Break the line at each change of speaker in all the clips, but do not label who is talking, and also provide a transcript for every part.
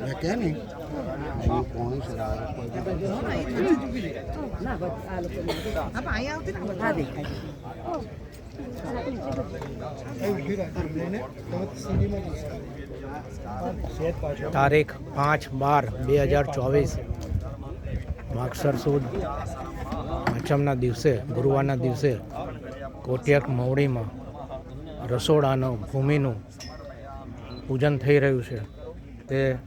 મેં કે નહીં હું કોણ છે આ કોઈ
તારીખ પાંચ બાર બે હજાર ચોવીસ માગસર સુદ પાંચમના દિવસે ગુરુવારના દિવસે કોટિયાક મવડીમાં રસોડાનું, ભૂમિનું પૂજન થઈ રહ્યું છે. તે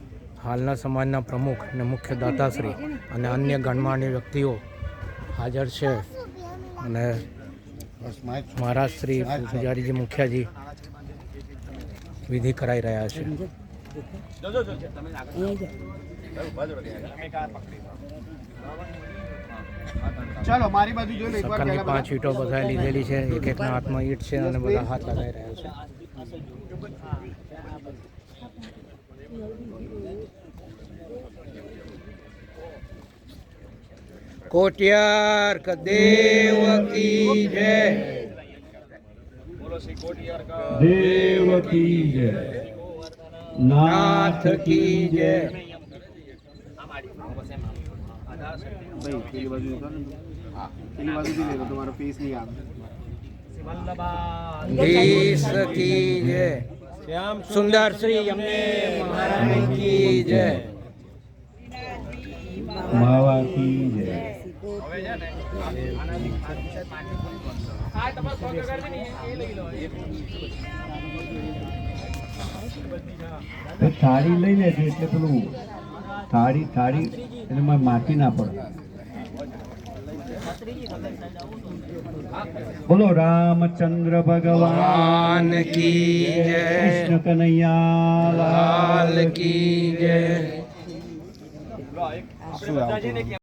હાલના સમાજના પ્રમુખ અને મુખ્ય દાતાશ્રી અને અન્ય ગણમાન્ય વ્યક્તિઓ હાજર છે. અને મહારાજ શ્રી પૂજારીજી મુખિયાજી વિધિ કરાઈ રહ્યા છે.
ચાલો મારી બાજુ જોઈ લો એકવાર
સક્કરની
પહેલા
પાંચ ઈંટો બધાએ લીધેલી છે એક એકના હાથમાં ઈંટ છે અને બધા હાથ લગાવી રહ્યા છે કોટિયાર દેવ કી જય
દેવ કી જય
નાથ કી જય
ભાઈ પેલી બાજુ. હા પેલી બાજુથી લેજો તમારો ફેસ નહીં આવે.
કી જય. સુંદર શ્રી અમને મહારાજ કી જય.
માવા કી જય. તો થાળી લઈ લેજો એટલે પેલું થાળી થાળી એટલે મારે માટી ના પડે. બોલો રામચંદ્ર ભગવાન
કી જય.
કૃષ્ણ કનૈયા
લાલ કી જય.